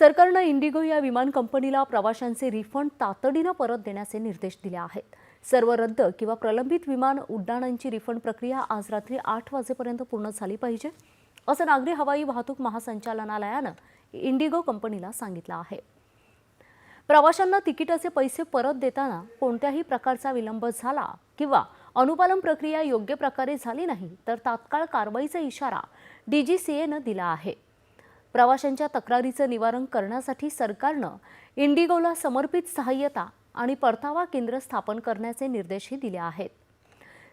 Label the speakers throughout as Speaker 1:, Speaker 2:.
Speaker 1: सरकारनं इंडिगो या विमान कंपनीला प्रवाशांचे रिफंड तातडीनं परत देण्याचे निर्देश दिले आहेत. सर्व रद्द किंवा प्रलंबित विमान उड्डाणांची रिफंड प्रक्रिया आज रात्री आठ वाजेपर्यंत पूर्ण झाली पाहिजे असं नागरी हवाई वाहतूक महासंचालनालयानं इंडिगो कंपनीला सांगितलं आहे. प्रवाशांना तिकिटाचे पैसे परत देताना कोणत्याही प्रकारचा विलंब झाला किंवा अनुपालन प्रक्रिया योग्य प्रकारे झाली नाही तर तात्काळ कारवाईचा इशारा डीजीसीएनं दिला आहे. प्रवाशांच्या तक्रारीचं निवारण करण्यासाठी सरकारनं इंडिगोला समर्पित सहाय्यता आणि परतावा केंद्र स्थापन करण्याचे निर्देशही दिले आहेत.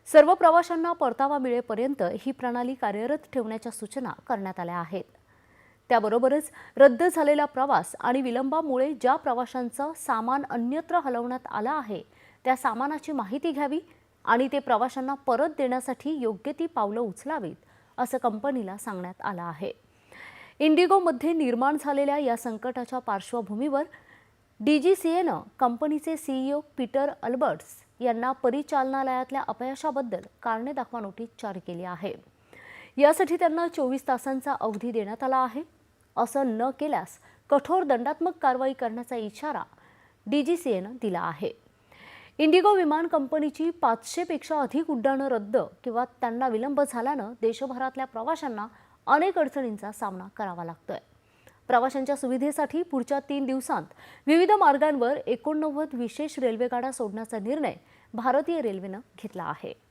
Speaker 1: सर्व प्रवाशांना परतावा मिळेपर्यंत ही प्रणाली कार्यरत ठेवण्याच्या सूचना करण्यात आल्या आहेत. त्याबरोबरच रद्द झालेला प्रवास आणि विलंबामुळे ज्या प्रवाशांचं सामान अन्यत्र हलवण्यात आलं आहे त्या सामानाची माहिती घ्यावी आणि ते प्रवाशांना परत देण्यासाठी योग्य ती पावलं उचलावीत असं कंपनीला सांगण्यात आलं आहे. इंडिगोमध्ये निर्माण झालेल्या या संकटाच्या पार्श्वभूमीवर डी जी सी एनं कंपनीचे सीईओ पीटर अल्बर्ट्स यांना परिचालनालयातल्या अपयशाबद्दल कारणे दाखवा नोटीस जारी केली आहे. यासाठी त्यांना चोवीस तासांचा अवधी देण्यात आला आहे. असं न केल्यास कठोर दंडात्मक कारवाई करण्याचा इशारा डी जी सी एनं दिला आहे. इंडिगो विमान कंपनीची पाचशेपेक्षा अधिक उड्डाणं रद्द किंवा त्यांना विलंब झाल्यानं देशभरातल्या प्रवाशांना अनेक अडचणींचा सामना करावा लागतोय. प्रवाशांच्या सुविधेसाठी पुढच्या तीन दिवसांत विविध मार्गांवर एकोणनव्वद विशेष रेल्वेगाड्या सोडण्याचा निर्णय भारतीय रेल्वेनं घेतला आहे.